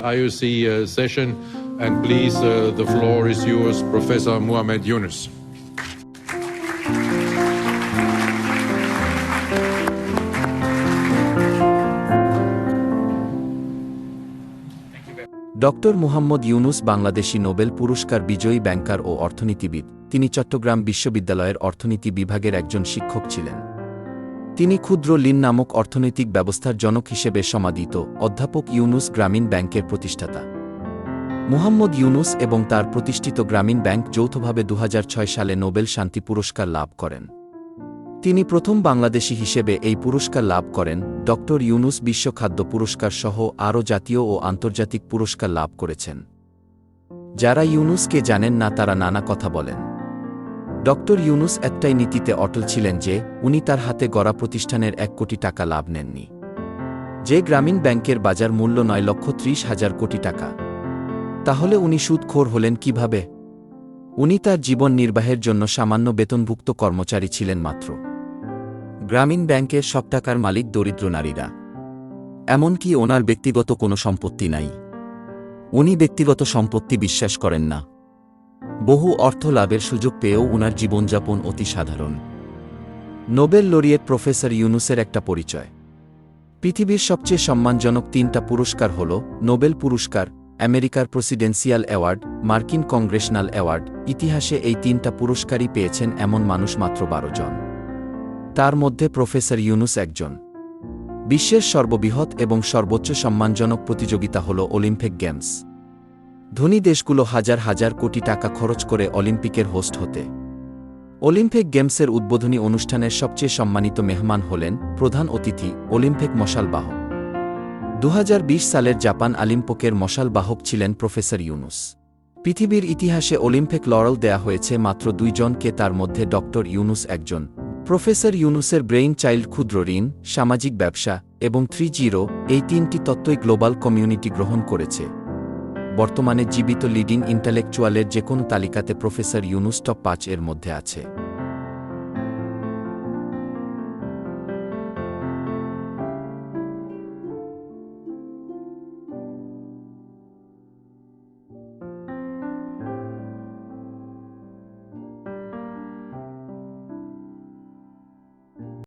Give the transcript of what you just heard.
IOC uh, session. And please, uh, the floor is yours, Professor Muhammad Yunus. Doctor Muhammad Yunus Bangladeshi Nobel পুরস্কার বিজয়ী ব্যাংকার ও অর্থনীতিবিদ তিনি চট্টগ্রাম বিশ্ববিদ্যালয়ের অর্থনীতি বিভাগের একজন শিক্ষক ছিলেন তিনি ক্ষুদ্র ঋণ নামক অর্থনৈতিক ব্যবস্থার জনক হিসেবে সমাদিত অধ্যাপক ইউনুস গ্রামীণ ব্যাংকের প্রতিষ্ঠাতা। মুহাম্মদ ইউনুস এবং তার প্রতিষ্ঠিত গ্রামীণ ব্যাংক যৌথভাবে দু হাজার ছয় সালে নোবেল শান্তি পুরস্কার লাভ করেন। তিনি প্রথম বাংলাদেশি হিসেবে এই পুরস্কার লাভ করেন, ড. ইউনুস বিশ্ব খাদ্য পুরস্কার সহ আরও জাতীয় ও আন্তর্জাতিক পুরস্কার লাভ করেছেন। যারা ইউনুসকে জানেন না তারা নানা কথা বলেন। ড ইউনুস একটাই নীতিতে অটল ছিলেন যে, উনি তার হাতে গড়া প্রতিষ্ঠানের এক কোটি টাকা লাভ নেননি। যে গ্রামীণ ব্যাংকের বাজার মূল্য নয় লক্ষ ত্রিশ হাজার কোটি টাকা। তাহলে উনি সুদখোর হলেন কীভাবে? উনি তার জীবন নির্বাহের জন্য সামান্য বেতনভুক্ত কর্মচারী ছিলেন মাত্র। গ্রামীণ ব্যাংকের সব টাকার মালিক দরিদ্র নারীরা। এমনকি ওনার ব্যক্তিগত কোনো সম্পত্তি নাই। উনি ব্যক্তিগত সম্পত্তি বিশ্বাস করেন না। বহু অর্থ লাভের সুযোগ পেয়েও উনার জীবনযাপন অতি সাধারণ। নোবেল লরিয়েট প্রফেসর ইউনুসের একটা পরিচয়। পৃথিবীর সবচেয়ে সম্মানজনক তিনটা পুরস্কার হল নোবেল পুরস্কার, আমেরিকার প্রেসিডেন্সিয়াল অ্যাওয়ার্ড, মার্কিন কংগ্রেশনাল অ্যাওয়ার্ড, ইতিহাসে এই তিনটা পুরস্কারই পেয়েছেন এমন মানুষ মাত্র বারো জন। তার মধ্যে প্রফেসর ইউনুস একজন। বিশ্বের সর্ববৃহৎ এবং সর্বোচ্চ সম্মানজনক প্রতিযোগিতা হল অলিম্পিক গেমস। ধনী দেশগুলো হাজার হাজার কোটি টাকা খরচ করে অলিম্পিকের হোস্ট হতে। অলিম্পিক গেমসের উদ্বোধনী অনুষ্ঠানের সবচেয়ে সম্মানিত মেহমান হলেন প্রধান অতিথি অলিম্পিক মশালবাহক। দু হাজার বিশ সালের জাপান অলিম্পকের মশালবাহক ছিলেন প্রফেসর ইউনুস। পৃথিবীর ইতিহাসে অলিম্পিক লরল দেয়া হয়েছে মাত্র দুইজনকে তার মধ্যে ডক্টর ইউনুস একজন। প্রফেসর ইউনুসের ব্রেইন চাইল্ড ক্ষুদ্র ঋণ, সামাজিক ব্যবসা এবং থ্রি জিরো এই তিনটি তত্ত্বই গ্লোবাল কমিউনিটি গ্রহণ করেছে। বর্তমানে জীবিত লিডিং ইন্টালেকচুয়ালের যে কোনো তালিকাতে প্রফেসর ইউনুস টপ পাঁচ এর মধ্যে আছে।